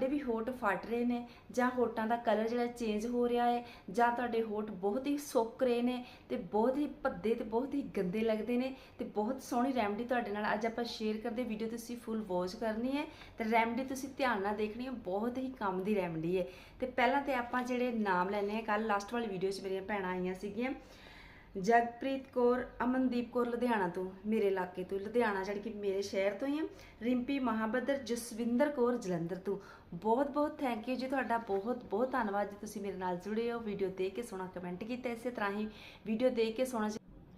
ਤੁਹਾਡੇ ਵੀ ਹੋਠ ਫਟ ਰਹੇ ਨੇ, ਜਾਂ ਹੋਠਾਂ ਦਾ ਕਲਰ ਜਿਹੜਾ ਚੇਂਜ ਹੋ ਰਿਹਾ ਹੈ, ਜਾਂ ਤੁਹਾਡੇ ਹੋਠ ਬਹੁਤ ਹੀ ਸੁੱਕ ਰਹੇ ਨੇ ਤੇ ਬਹੁਤ ਹੀ ਭੱਦੇ ਤੇ ਬਹੁਤ ਹੀ ਗੰਦੇ ਲੱਗਦੇ ਨੇ ਤੇ ਬਹੁਤ ਸੋਹਣੀ ਰੈਮਡੀ ਤੁਹਾਡੇ ਨਾਲ ਅੱਜ ਆਪਾਂ ਸ਼ੇਅਰ ਕਰਦੇ ਵੀਡੀਓ ਤੁਸੀਂ ਫੁੱਲ ਵਾਚ ਕਰਨੀ ਹੈ ਤੇ ਰੈਮਡੀ ਤੁਸੀਂ ਧਿਆਨ ਨਾਲ ਦੇਖਣੀ ਹੈ, ਬਹੁਤ ਹੀ ਕੰਮ ਦੀ ਰੈਮਡੀ ਹੈ। ਤੇ ਪਹਿਲਾਂ ਤੇ ਆਪਾਂ ਜਿਹੜੇ ਨਾਮ ਲੈਣੇ ਆ ਕੱਲ ਲਾਸਟ ਵਾਲੀ ਵੀਡੀਓ 'ਚ ਮੇਰੀਆਂ ਭੈਣਾਂ ਆਈਆਂ ਸੀਗੀਆਂ। ਜਗਪ੍ਰੀਤ ਕੌਰ, ਅਮਨਦੀਪ ਕੌਰ ਲੁਧਿਆਣਾ ਤੋਂ, ਮੇਰੇ ਇਲਾਕੇ ਤੋਂ, ਲੁਧਿਆਣਾ ਜਿਹੜੀ ਕਿ ਮੇਰੇ ਸ਼ਹਿਰ ਤੋਂ ਹੀ ਹੈ ਰਿੰਪੀ ਮਹਾਬਦਰ ਜਸਵਿੰਦਰ ਕੌਰ ਜਲੰਧਰ ਤੋਂ। ਬਹੁਤ ਬਹੁਤ ਥੈਂਕ ਯੂ ਜੀ ਤੁਹਾਡਾ। ਬਹੁਤ ਬਹੁਤ ਧੰਨਵਾਦ ਜੀ ਤੁਸੀਂ ਮੇਰੇ ਨਾਲ ਜੁੜੇ ਹੋ। ਵੀਡੀਓ ਦੇਖ ਕੇ ਸੋਹਣਾ ਕਮੈਂਟ ਕੀਤਾ ਇਸੇ ਤਰ੍ਹਾਂ ਹੀ। ਵੀਡੀਓ ਦੇਖ ਕੇ ਸੋਹਣਾ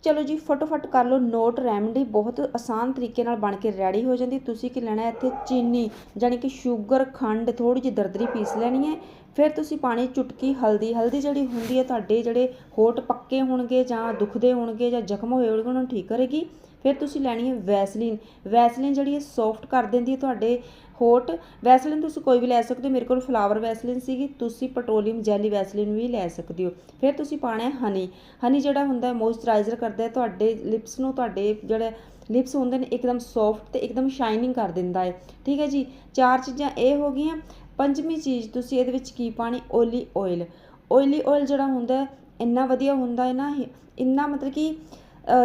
ਚਲੋ ਜੀ, ਫਟਾਫਟ ਕਰ ਲਓ। ਨੋਟ ਰੈਮਡੀ ਬਹੁਤ ਆਸਾਨ ਤਰੀਕੇ ਨਾਲ ਬਣ ਕੇ ਰੈਡੀ ਹੋ ਜਾਂਦੀ। ਤੁਸੀਂ ਕੀ ਲੈਣਾ ਇੱਥੇ? ਚੀਨੀ। ਯਾਨੀ ਕਿ ਸ਼ੂਗਰ ਖੰਡ ਥੋੜੀ ਜਿਹੀ ਦਰਦਰੀ ਪੀਸ ਲੈਣੀ ਹੈ। ਫਿਰ ਤੁਸੀਂ ਪਾਣੀ ਚੁਟਕੀ, ਹਲਦੀ ਹਲਦੀ ਜਿਹੜੀ ਹੁੰਦੀ ਹੈ ਤੁਹਾਡੇ ਜਿਹੜੇ ਹੋਠ ਪੱਕੇ ਹੋਣਗੇ ਜਾਂ ਦੁਖਦੇ ਹੋਣਗੇ ਜਾਂ ਜ਼ਖਮ ਹੋਏ ਹੋਣਗੇ, ਉਹਨਾਂ ਨੂੰ ਠੀਕ ਕਰੇਗੀ। ਫਿਰ ਤੁਸੀਂ ਲੈਣੀ ਹੈ ਵੈਸਲੀਨ। ਵੈਸਲੀਨ ਜਿਹੜੀ ਹੈ ਸੌਫਟ ਕਰ ਦਿੰਦੀ ਹੈ ਤੁਹਾਡੇ ਹੋਠ। ਵੈਸਲੀਨ ਤੁਸੀਂ ਕੋਈ ਵੀ ਲੈ ਸਕਦੇ ਹੋ। ਮੇਰੇ ਕੋਲ ਫਲਾਵਰ ਵੈਸਲੀਨ ਸੀਗੀ। ਤੁਸੀਂ ਪੈਟਰੋਲੀਅਮ ਜੈਲੀ ਵੈਸਲੀਨ ਵੀ ਲੈ ਸਕਦੇ ਹੋ। ਫਿਰ ਤੁਸੀਂ ਪਾਣਾ ਹੈ ਹਨੀ ਹਨੀ ਜਿਹੜਾ ਹੁੰਦਾ ਹੈ ਮੋਇਸਚਰਾਈਜ਼ਰ ਕਰਦਾ ਹੈ, ਤੁਹਾਡੇ ਲਿਪਸ ਨੂੰ ਤੁਹਾਡੇ ਜਿਹੜੇ ਲਿਪਸ ਹੁੰਦੇ ਨੇ, ਇੱਕਦਮ ਸੌਫਟ ਤੇ ਇੱਕਦਮ ਸ਼ਾਈਨਿੰਗ ਕਰ ਦਿੰਦਾ ਹੈ। ਠੀਕ ਹੈ ਜੀ? ਚਾਰ ਚੀਜ਼ਾਂ ਇਹ ਹੋ ਗਈਆਂ। ਪੰਜਵੀਂ ਚੀਜ਼ ਤੁਸੀਂ ਇਹਦੇ ਵਿੱਚ ਕੀ ਪਾਣੀ ਓਲੀ ਆਇਲ ਓਇਲੀ ਆਇਲ ਜਿਹੜਾ ਹੁੰਦਾ ਇੰਨਾ ਵਧੀਆ ਹੁੰਦਾ ਹੈ ਨਾ ਇੰਨਾ ਮਤਲਬ ਕਿ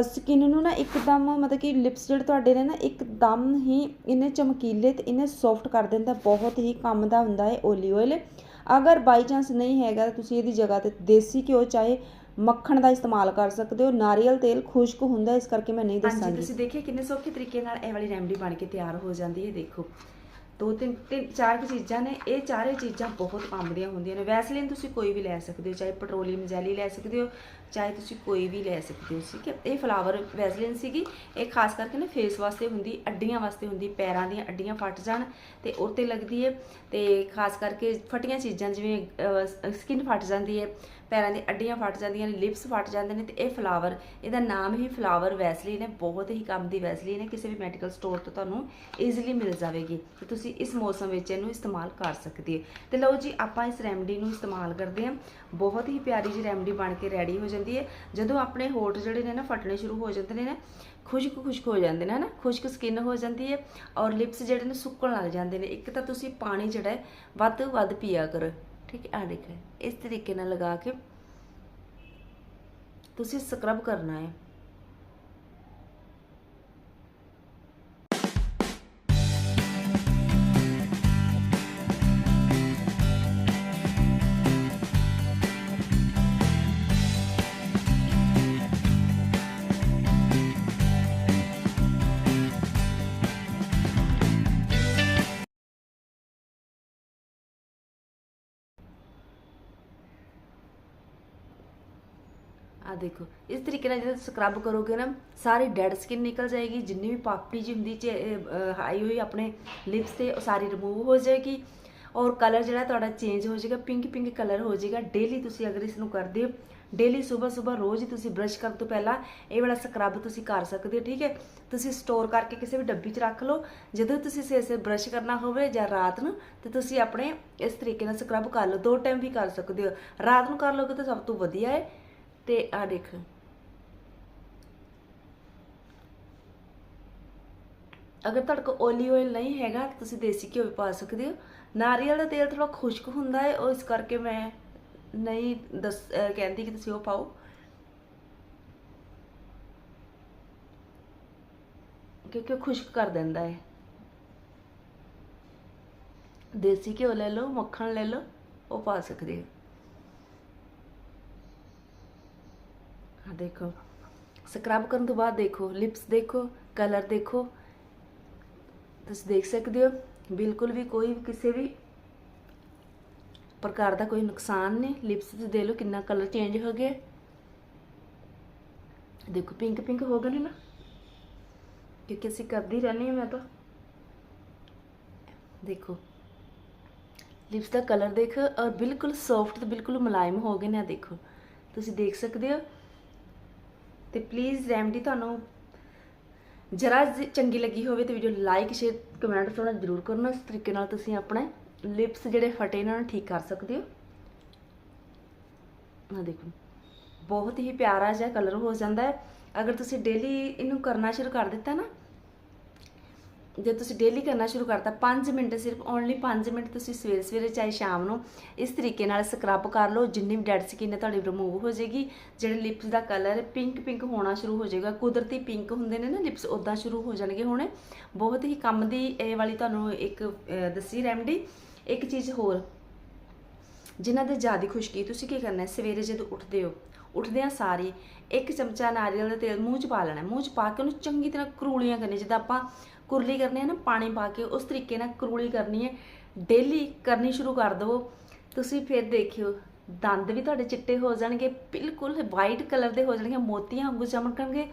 ਸਕਿਨ ਨੂੰ ਨਾ ਇੱਕਦਮ ਮਤਲਬ ਕਿ ਲਿਪਸ ਜਿਹੜੇ ਤੁਹਾਡੇ ਨੇ ਨਾ ਇੱਕਦਮ ਹੀ ਇਹਨੇ ਚਮਕੀਲੇ ਤੇ ਇਹਨੇ ਸੌਫਟ ਕਰ ਦਿੰਦਾ ਬਹੁਤ ਹੀ ਕੰਮ ਦਾ ਹੁੰਦਾ ਹੈ ਓਲੀ ਆਇਲ ਅਗਰ ਬਾਈ ਚਾਂਸ ਨਹੀਂ ਹੈਗਾ ਤਾਂ ਤੁਸੀਂ ਇਹਦੀ ਜਗ੍ਹਾ ਤੇ ਦੇਸੀ ਘਿਓ ਚਾਹੇ ਮੱਖਣ ਦਾ ਇਸਤੇਮਾਲ ਕਰ ਸਕਦੇ ਹੋ। ਨਾਰੀਅਲ ਤੇਲ ਖੁਸ਼ਕ ਹੁੰਦਾ ਇਸ ਕਰਕੇ ਮੈਂ ਨਹੀਂ ਦੱਸਾਂਗੀ। ਤੁਸੀਂ ਦੇਖਿਏ ਕਿੰਨੇ ਸੌਖੇ ਤਰੀਕੇ ਨਾਲ ਇਹ ਵਾਲੀ ਰੈਮਡੀ ਬਣ ਕੇ ਤਿਆਰ ਹੋ ਜਾਂਦੀ ਹੈ ਦੇਖੋ। ਦੋ ਤਿੰਨ ਤਿੰਨ, ਚਾਰ ਕੁ ਚੀਜ਼ਾਂ ਨੇ, ਇਹ ਚਾਰੇ ਚੀਜ਼ਾਂ ਬਹੁਤ ਕੰਮ ਦੀਆਂ ਹੁੰਦੀਆਂ ਨੇ। ਵੈਸਲੀਨ ਤੁਸੀਂ ਕੋਈ ਵੀ ਲੈ ਸਕਦੇ ਹੋ, ਚਾਹੇ ਪੈਟਰੋਲੀਅਮ ਜੈਲੀ ਲੈ ਸਕਦੇ ਹੋ, ਚਾਹੇ ਤੁਸੀਂ ਕੋਈ ਵੀ ਲੈ ਸਕਦੇ ਹੋ, ਠੀਕ ਹੈ? ਇਹ ਫਲਾਵਰ ਵੈਸਲੀਨ ਸੀਗੀ। ਇਹ ਖਾਸ ਕਰਕੇ ਨਾ ਫੇਸ ਵਾਸਤੇ ਹੁੰਦੀ, ਅੱਡੀਆਂ ਵਾਸਤੇ ਹੁੰਦੀ, ਪੈਰਾਂ ਦੀਆਂ ਅੱਡੀਆਂ ਫਟ ਜਾਣ ਤੇ ਉਹ ਤੇ ਲੱਗਦੀ ਹੈ। ਤੇ ਖਾਸ ਕਰਕੇ ਫਟੀਆਂ ਚੀਜ਼ਾਂ ਜਿਵੇਂ ਸਕਿਨ ਫਟ ਜਾਂਦੀ ਹੈ। ਪੈਰਾਂ ਦੀ ਅੱਡੀਆਂ ਫਟ ਜਾਂਦੀਆਂ ਨੇ, ਲਿਪਸ ਫਟ ਜਾਂਦੇ ਨੇ ਤੇ ਇਹ ਫਲਾਵਰ ਇਹਦਾ ਨਾਮ ਹੀ ਫਲਾਵਰ ਵੈਸਲੀਨ ਹੈ, ਬਹੁਤ ਹੀ ਕੰਮ ਦੀ ਵੈਸਲੀਨ ਹੈ, ਕਿਸੇ ਵੀ ਮੈਡੀਕਲ ਸਟੋਰ ਤੋਂ ਤੁਹਾਨੂੰ ਈਜ਼ੀਲੀ ਮਿਲ ਜਾਵੇਗੀ ਤੇ ਤੁਸੀਂ ਇਸ ਮੌਸਮ ਵਿੱਚ ਇਹਨੂੰ ਇਸਤੇਮਾਲ ਕਰ ਸਕਦੇ ਹੋ। ਤੇ ਲਓ ਜੀ, ਆਪਾਂ ਇਸ ਰੈਮਡੀ ਨੂੰ ਇਸਤੇਮਾਲ ਕਰਦੇ ਹਾਂ। ਬਹੁਤ ਹੀ ਪਿਆਰੀ ਜਿਹੀ ਰੈਮਡੀ ਬਣ ਕੇ ਰੈਡੀ ਹੋ ਜਾਂਦੀ ਹੈ। ਜਦੋਂ ਆਪਣੇ ਹੋਠ ਜਿਹੜੇ ਨੇ ਨਾ ਫਟਣੇ ਸ਼ੁਰੂ ਹੋ ਜਾਂਦੇ ਨੇ ਨਾ ਖੁਸ਼ਕ ਖੁਸ਼ਕ ਹੋ ਜਾਂਦੇ ਨੇ, ਹਨਾ? ਖੁਸ਼ਕ ਸਕਿਨ ਹੋ ਜਾਂਦੀ ਹੈ ਔਰ ਲਿਪਸ ਜਿਹੜੇ ਨੇ ਸੁੱਕਣ ਲੱਗ ਜਾਂਦੇ ਨੇ। ਇੱਕ ਤਾਂ ਤੁਸੀਂ ਪਾਣੀ ਜਿਹੜਾ ਹੈ, ਵੱਧ ਤੋਂ ਵੱਧ ਪੀਆ ਕਰੋ। ਠੀਕ ਹੈ ਆ ਦੇਖੋ ਇਸ ਤਰੀਕੇ ਨਾਲ ਲਗਾ ਕੇ ਤੁਸੀਂ ਸਕਰਬ ਕਰਨਾ ਹੈ। ਆ ਦੇਖੋ, ਇਸ ਤਰੀਕੇ ਨਾਲ ਜਦੋਂ ਸਕਰਬ ਕਰੋਗੇ ਨਾ, ਸਾਰੀ ਡੈਡ ਸਕਿਨ ਨਿਕਲ ਜਾਏਗੀ, ਜਿੰਨੀ ਵੀ ਪਾਪੜੀ ਜੀ ਹੁੰਦੀ ਚ ਹਾਈ ਹੋਈ ਆਪਣੇ ਲਿਪਸ ਤੇ, ਉਹ ਸਾਰੀ ਰਿਮੂਵ ਹੋ ਜਾਏਗੀ। ਔਰ ਕਲਰ ਜਿਹੜਾ ਤੁਹਾਡਾ ਚੇਂਜ ਹੋ ਜਾਏਗਾ ਪਿੰਕ ਪਿੰਕ ਕਲਰ ਹੋ ਜਾਏਗਾ। ਡੇਲੀ ਤੁਸੀਂ ਅਗਰ ਇਸ ਨੂੰ ਕਰਦੇ ਹੋ ਡੇਲੀ ਸਵੇਰ ਸਵੇਰ ਰੋਜ਼ ਹੀ ਤੁਸੀਂ ਬ੍ਰਸ਼ ਕਰਨ ਤੋਂ ਪਹਿਲਾਂ ਇਹ ਵਾਲਾ ਸਕਰਬ ਤੁਸੀਂ ਕਰ ਸਕਦੇ ਹੋ, ਠੀਕ ਹੈ? ਤੁਸੀਂ ਸਟੋਰ ਕਰਕੇ ਕਿਸੇ ਵੀ ਡੱਬੀ 'ਚ ਰੱਖ ਲਓ। ਜਦੋਂ ਤੁਸੀਂ ਸਿਰ ਸਿਰ ਬ੍ਰਸ਼ ਕਰਨਾ ਹੋਵੇ ਜਾਂ ਰਾਤ ਨੂੰ, ਤੇ ਤੁਸੀਂ ਆਪਣੇ ਇਸ ਤਰੀਕੇ ਨਾਲ ਸਕਰਬ ਕਰ ਲਓ। ਦੋ ਟਾਈਮ ਵੀ ਕਰ ਸਕਦੇ ਹੋ। ਰਾਤ ਨੂੰ ਕਰ ਲਓਗੇ ਤਾਂ ਸਭ ਤੋਂ ਵਧੀਆ ਹੈ। ਤੇ ਆ ਦੇਖ। ਅਗਰ ਤੁਹਾਡੇ ਕੋਲ ਓਲੀ ਆਇਲ ਨਹੀਂ ਹੈਗਾ ਤਾਂ ਤੁਸੀਂ ਦੇਸੀ ਘਿਓ ਵੀ ਪਾ ਸਕਦੇ ਹੋ। ਨਾਰੀਅਲ ਦਾ ਤੇਲ ਥੋੜਾ ਖੁਸ਼ਕ ਹੁੰਦਾ ਹੈ, ਉਹ ਇਸ ਕਰਕੇ ਮੈਂ ਨਹੀਂ ਦੱਸ ਕਹਿੰਦੀ ਕਿ ਤੁਸੀਂ ਉਹ ਪਾਓ। ਕਿਉਂਕਿ ਉਹ ਖੁਸ਼ਕ ਕਰ ਦਿੰਦਾ ਹੈ। ਦੇਸੀ ਘਿਓ ਲੈ ਲਓ, ਮੱਖਣ ਲੈ ਲਓ, ਉਹ ਪਾ ਸਕਦੇ ਹੋ। ਆ ਦੇਖੋ। ਸਕਰਬ ਕਰਨ ਤੋਂ ਬਾਅਦ ਦੇਖੋ। ਲਿਪਸ ਦੇਖੋ ਕਲਰ ਦੇਖੋ। ਤੁਸੀਂ ਦੇਖ ਸਕਦੇ ਹੋ, ਬਿਲਕੁਲ ਵੀ ਕੋਈ ਕਿਸੇ ਵੀ ਪ੍ਰਕਾਰ ਦਾ ਕੋਈ ਨੁਕਸਾਨ ਨਹੀਂ। ਲਿਪਸ ਤੇ ਦੇ ਲਓ ਕਿੰਨਾ ਕਲਰ ਚੇਂਜ ਹੋ ਗਿਆ। ਦੇਖੋ ਪਿੰਕ ਪਿੰਕ ਹੋ ਗਏ ਨੇ ਨਾ। ਕਿਉਂਕਿ ਅਸੀਂ ਕਰਦੀ ਰਹਿੰਦੇ ਹਾਂ ਮੈਂ ਤਾਂ। ਦੇਖੋ। ਲਿਪਸ ਦਾ ਕਲਰ ਦੇਖੋ ਔਰ ਬਿਲਕੁਲ ਸੌਫਟ ਤੇ ਬਿਲਕੁਲ ਮੁਲਾਇਮ ਹੋ ਗਏ ਨੇ ਦੇਖੋ। ਤੁਸੀਂ ਦੇਖ ਸਕਦੇ ਹੋ ਤੇ ਪਲੀਜ਼ ਰੈਮਡੀ ਤੁਹਾਨੂੰ ਜਰਾ ਚੰਗੀ ਲੱਗੀ ਹੋਵੇ ਤੇ ਵੀਡੀਓ ਲਾਈਕ ਸ਼ੇਅਰ ਕਮੈਂਟ ਕਰਨਾ ਜ਼ਰੂਰ ਕਰਨਾ। ਇਸ ਤਰੀਕੇ ਨਾਲ ਤੁਸੀਂ ਆਪਣੇ ਲਿਪਸ ਜਿਹੜੇ ਫਟੇ ਇਹਨਾਂ ਨੂੰ ਠੀਕ ਕਰ ਸਕਦੇ ਹੋ। ਆ ਦੇਖੋ, ਬਹੁਤ ਹੀ ਪਿਆਰਾ ਜਿਹਾ ਕਲਰ ਹੋ ਜਾਂਦਾ ਹੈ। ਅਗਰ ਤੁਸੀਂ ਡੇਲੀ ਇਹਨੂੰ ਕਰਨਾ ਸ਼ੁਰੂ ਕਰ ਦਿੱਤਾ ਨਾ ਜੇ ਤੁਸੀਂ ਡੇਲੀ ਕਰਨਾ ਸ਼ੁਰੂ ਕਰਤਾ 5 ਮਿੰਟ ਸਿਰਫ ਓਨਲੀ 5 ਮਿੰਟ ਤੁਸੀਂ ਸਵੇਰੇ ਸਵੇਰੇ ਚਾਹੇ ਸ਼ਾਮ ਨੂੰ ਇਸ ਤਰੀਕੇ ਨਾਲ ਸਕਰਬ ਕਰ ਲਓ, ਜਿੰਨੀ ਵੀ ਡੈਡ ਸਕਿਨ ਹੈ ਤੁਹਾਡੀ ਰਿਮੂਵ ਹੋ ਜਾਏਗੀ। ਜਿਹੜੇ ਲਿਪਸ ਦਾ ਕਲਰ ਪਿੰਕ ਪਿੰਕ ਹੋਣਾ ਸ਼ੁਰੂ ਹੋ ਜਾਏਗਾ। ਕੁਦਰਤੀ ਪਿੰਕ ਹੁੰਦੇ ਨੇ ਨਾ ਲਿਪਸ ਉਦਾਂ ਸ਼ੁਰੂ ਹੋ ਜਾਣਗੇ ਹੁਣ। ਬਹੁਤ ਹੀ ਕੰਮ ਦੀ ਇਹ ਵਾਲੀ ਤੁਹਾਨੂੰ ਇੱਕ ਦੱਸੀ ਰੈਮਡੀ ਇੱਕ ਚੀਜ਼ ਹੋਰ, ਜਿਨ੍ਹਾਂ ਦੇ ਜ਼ਿਆਦਾ ਖੁਸ਼ਕੀ, ਤੁਸੀਂ ਕੀ ਕਰਨਾ ਹੈ? ਸਵੇਰੇ ਜਦੋਂ ਉੱਠਦੇ ਹੋ ਉੱਠਦਿਆਂ ਸਾਰੀ, ਇੱਕ ਚਮਚਾ ਨਾਰੀਅਲ ਦਾ ਤੇਲ ਮੂੰਹ 'ਚ ਪਾ ਲੈਣਾ ਮੂੰਹ 'ਚ ਪਾ ਕੇ ਉਹਨੂੰ ਚੰਗੀ ਤਰ੍ਹਾਂ ਕਰੂਲੀਆਂ ਕਰਨੀਆਂ, ਜਿੱਦਾਂ ਆਪਾਂ ਕੁਰਲੀ ਕਰਨੀ ਹੈ ਨਾ, ਪਾਣੀ ਪਾ ਕੇ ਉਸ ਤਰੀਕੇ ਨਾਲ ਕਰੂਲੀ ਕਰਨੀ ਹੈ। ਡੇਲੀ ਕਰਨੀ ਸ਼ੁਰੂ ਕਰ ਦਿਓ ਤੁਸੀਂ ਫਿਰ ਦੇਖਿਓ, ਦੰਦ ਵੀ ਤੁਹਾਡੇ ਚਿੱਟੇ ਹੋ ਜਾਣਗੇ, ਬਿਲਕੁਲ ਵਾਈਟ ਕਲਰ ਦੇ ਹੋ ਜਾਣਗੇ, ਮੋਤੀਆਂ ਵਾਂਗੂ ਚਮਕਣਗੇ।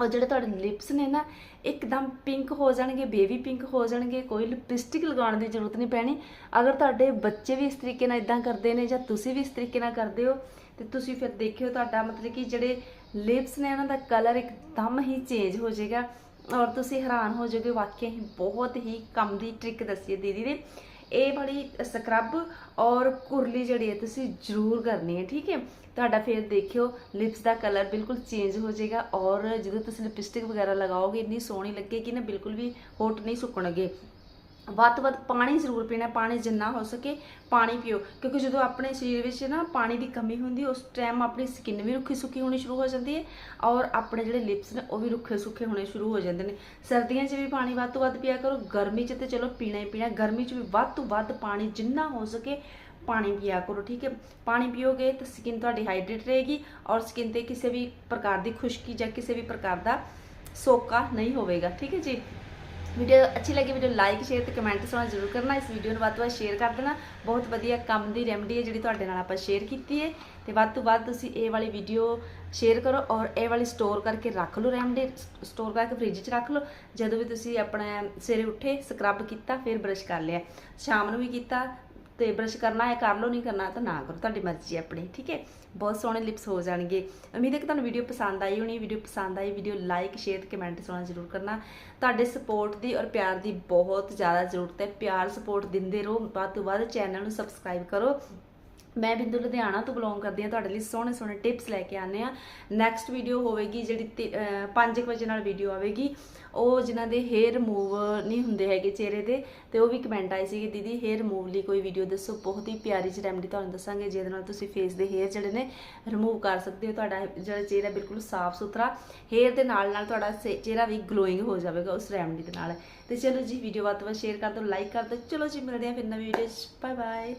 ਔਰ ਜਿਹੜੇ ਤੁਹਾਡੇ ਲਿਪਸ ਨੇ ਨਾ, ਇੱਕਦਮ ਪਿੰਕ ਹੋ ਜਾਣਗੇ ਬੇਬੀ ਪਿੰਕ ਹੋ ਜਾਣਗੇ, ਕੋਈ ਲਿਪਸਟਿਕ ਲਗਾਉਣ ਦੀ ਜ਼ਰੂਰਤ ਨਹੀਂ ਪੈਣੀ। ਅਗਰ ਤੁਹਾਡੇ ਬੱਚੇ ਵੀ ਇਸ ਤਰੀਕੇ ਨਾਲ ਇਦਾਂ ਕਰਦੇ ਨੇ ਜਾਂ ਤੁਸੀਂ ਵੀ ਇਸ ਤਰੀਕੇ ਨਾਲ ਕਰਦੇ ਹੋ, ਤੇ ਤੁਸੀਂ ਫਿਰ ਦੇਖਿਓ ਤੁਹਾਡਾ ਮਤਲਬ ਕਿ ਜਿਹੜੇ ਲਿਪਸ ਨੇ ਉਹਨਾਂ ਦਾ ਕਲਰ ਇੱਕਦਮ ਹੀ ਚੇਂਜ ਹੋ ਜਾਏਗਾ। ਔਰ ਤੁਸੀਂ ਹੈਰਾਨ ਹੋ ਜਾਓਗੇ ਵਾਕਿਆ ਹੀ ਬਹੁਤ ਹੀ ਕੰਮ ਦੀ ਟ੍ਰਿਕ ਦੱਸੀ ਹੈ ਦੀਦੀ ਨੇ। ਇਹ ਵਾਲੀ ਸਕਰਬ ਔਰ ਕੁਰਲੀ ਜਿਹੜੀ ਹੈ, ਤੁਸੀਂ ਜ਼ਰੂਰ ਕਰਨੀ ਹੈ, ਠੀਕ ਹੈ? ਤੁਹਾਡਾ ਫਿਰ ਦੇਖਿਓ ਲਿਪਸ ਦਾ ਕਲਰ ਬਿਲਕੁਲ ਚੇਂਜ ਹੋ ਜਾਏਗਾ ਔਰ ਜਦੋਂ ਤੁਸੀਂ ਲਿਪਸਟਿਕ ਵਗੈਰਾ ਲਗਾਓਗੇ, ਇੰਨੀ ਸੋਹਣੀ ਲੱਗੇਗੀ ਨਾ, ਬਿਲਕੁਲ ਵੀ ਹੋਟ ਨਹੀਂ ਸੁੱਕਣਗੇ। ਵੱਧ ਤੋਂ ਵੱਧ ਪਾਣੀ ਜ਼ਰੂਰ ਪੀਣਾ, ਪਾਣੀ ਜਿੰਨਾ ਹੋ ਸਕੇ ਪਾਣੀ ਪੀਓ, ਕਿਉਂਕਿ ਜਦੋਂ ਆਪਣੇ ਸਰੀਰ ਵਿੱਚ ਨਾ ਪਾਣੀ ਦੀ ਕਮੀ ਹੁੰਦੀ ਹੈ ਉਸ ਟਾਈਮ ਆਪਣੀ ਸਕਿਨ ਵੀ ਰੁੱਖੀ ਸੁੱਕੀ ਹੋਣੀ ਸ਼ੁਰੂ ਹੋ ਜਾਂਦੀ ਹੈ ਔਰ ਆਪਣੇ ਜਿਹੜੇ ਲਿਪਸ ਨੇ ਉਹ ਵੀ ਰੁੱਖੇ ਸੁੱਕੇ ਹੋਣੇ ਸ਼ੁਰੂ ਹੋ ਜਾਂਦੇ ਨੇ। ਸਰਦੀਆਂ 'ਚ ਵੀ ਪਾਣੀ ਵੱਧ ਤੋਂ ਵੱਧ ਪੀਆ ਕਰੋ, ਗਰਮੀ 'ਚ ਤੇ ਚਲੋ ਪੀਣਾ ਹੀ ਪੀਣਾ, ਗਰਮੀ 'ਚ ਵੀ ਵੱਧ ਤੋਂ ਵੱਧ ਪਾਣੀ ਜਿੰਨਾ ਹੋ ਸਕੇ ਪਾਣੀ ਪੀਆ ਕਰੋ, ਠੀਕ ਹੈ? ਪਾਣੀ ਪੀਓਗੇ ਤਾਂ ਸਕਿਨ ਤੁਹਾਡੀ ਹਾਈਡਰੇਟ ਰਹੇਗੀ ਔਰ ਸਕਿਨ ਤੇ ਕਿਸੇ ਵੀ ਪ੍ਰਕਾਰ ਦੀ ਖੁਸ਼ਕੀ ਜਾਂ ਕਿਸੇ ਵੀ ਪ੍ਰਕਾਰ ਦਾ ਸੋਕਾ ਨਹੀਂ ਹੋਵੇਗਾ, ਠੀਕ ਹੈ ਜੀ? ਵੀਡੀਓ ਅੱਛੀ ਲੱਗੀ ਵੀਡੀਓ ਲਾਈਕ ਸ਼ੇਅਰ ਤੇ ਕਮੈਂਟ ਸੁਣਾ ਜ਼ਰੂਰ ਕਰਨਾ। ਇਸ ਵੀਡੀਓ ਨੂੰ ਵੱਧ ਤੋਂ ਵੱਧ ਸ਼ੇਅਰ ਕਰ ਦੇਣਾ। ਬਹੁਤ ਵਧੀਆ ਕੰਮ ਦੀ ਰੈਮਡੀ ਹੈ ਜਿਹੜੀ ਤੁਹਾਡੇ ਨਾਲ ਆਪਾਂ ਸ਼ੇਅਰ ਕੀਤੀ ਹੈ। ਤੇ ਵੱਧ ਤੋਂ ਵੱਧ ਤੁਸੀਂ ਇਹ ਵਾਲੀ ਵੀਡੀਓ ਸ਼ੇਅਰ ਕਰੋ ਔਰ ਇਹ ਵਾਲੀ ਸਟੋਰ ਕਰਕੇ ਰੱਖ ਲਓ ਰੈਮਡੀ ਸਟੋਰ ਕਰਕੇ ਫ੍ਰਿਜ 'ਚ ਰੱਖ ਲਓ। ਜਦੋਂ ਵੀ ਤੁਸੀਂ ਆਪਣਾ ਸਵੇਰੇ ਉੱਠੇ ਸਕਰਬ ਕੀਤਾ, ਫਿਰ ਬ੍ਰਸ਼ ਕਰ ਲਿਆ। ਸ਼ਾਮ ਨੂੰ ਵੀ ਕੀਤਾ ਤੇ ਬ੍ਰਸ਼ ਕਰਨਾ ਹੈ, ਕਰ ਲਓ, ਨਹੀਂ ਕਰਨਾ ਤਾਂ ਨਾ ਕਰੋ, ਤੁਹਾਡੀ ਮਰਜ਼ੀ ਹੈ ਆਪਣੀ, ਠੀਕ ਹੈ? ਬਹੁਤ ਸੋਹਣੇ ਲਿਪਸ ਹੋ ਜਾਣਗੇ। ਉਮੀਦ ਹੈ ਕਿ ਤੁਹਾਨੂੰ ਵੀਡੀਓ ਪਸੰਦ ਆਈ ਹੋਣੀ ਵੀਡੀਓ ਪਸੰਦ ਆਈ ਵੀਡੀਓ ਲਾਈਕ ਸ਼ੇਅਰ ਕਮੈਂਟ ਸੁਣਾ ਜ਼ਰੂਰ ਕਰਨਾ। ਤੁਹਾਡੇ ਸਪੋਰਟ ਦੀ ਔਰ ਪਿਆਰ ਦੀ ਬਹੁਤ ਜ਼ਿਆਦਾ ਜ਼ਰੂਰਤ ਹੈ। ਪਿਆਰ ਸਪੋਰਟ ਦਿੰਦੇ ਰਹੋ, ਵੱਧ ਤੋਂ ਵੱਧ ਚੈਨਲ ਨੂੰ ਸਬਸਕ੍ਰਾਈਬ ਕਰੋ। ਮੈਂ ਬਿੰਦੂ ਲੁਧਿਆਣਾ ਤੋਂ ਬਿਲੋਂਗ ਕਰਦੀ ਹਾਂ, ਤੁਹਾਡੇ ਲਈ ਸੋਹਣੇ ਸੋਹਣੇ ਟਿਪਸ ਲੈ ਕੇ ਆਨੇ ਆ ਨੈਕਸਟ ਵੀਡੀਓ ਹੋਵੇਗੀ ਜਿਹੜੀ 5 ਵਜੇ ਨਾਲ ਵੀਡੀਓ ਆਵੇਗੀ। ਉਹ ਜਿਨ੍ਹਾਂ ਦੇ ਹੇਅਰ ਰਿਮੂਵ ਨਹੀਂ ਹੁੰਦੇ ਹੈਗੇ ਚਿਹਰੇ ਦੇ ਤੇ ਉਹ ਵੀ ਕਮੈਂਟ ਆਏ ਸੀਗੇ, ਦੀਦੀ ਹੇਅਰ ਰਿਮੂਵ ਲਈ ਕੋਈ ਵੀਡੀਓ ਦੱਸੋ, ਬਹੁਤ ਹੀ ਪਿਆਰੀ ਜਿਹੀ ਰੈਮਡੀ ਤੁਹਾਨੂੰ ਦੱਸਾਂਗੇ, ਜਿਹਦੇ ਨਾਲ ਤੁਸੀਂ ਫੇਸ ਦੇ ਹੇਅਰ ਜਿਹੜੇ ਨੇ ਰਿਮੂਵ ਕਰ ਸਕਦੇ ਹੋ, ਤੁਹਾਡਾ ਜਿਹੜਾ ਚਿਹਰਾ ਬਿਲਕੁਲ ਸਾਫ਼ ਸੁਥਰਾ ਹੇਅਰ ਦੇ ਨਾਲ ਨਾਲ ਤੁਹਾਡਾ ਸੇ- ਚਿਹਰਾ ਵੀ ਗਲੋਇੰਗ ਹੋ ਜਾਵੇਗਾ ਉਸ ਰੈਮਡੀ ਦੇ ਨਾਲ। ਤੇ ਚਲੋ ਜੀ ਵੀਡੀਓ ਵੱਧ ਤੋਂ ਵੱਧ ਸ਼ੇਅਰ ਕਰ ਦਿਓ ਲਾਈਕ ਕਰ ਦਿਓ। ਚਲੋ ਜੀ, ਮਿਲਦੇ ਹਾਂ ਫਿਰ ਨਵੀਂ ਵੀਡੀਓ 'ਚ। Bye bye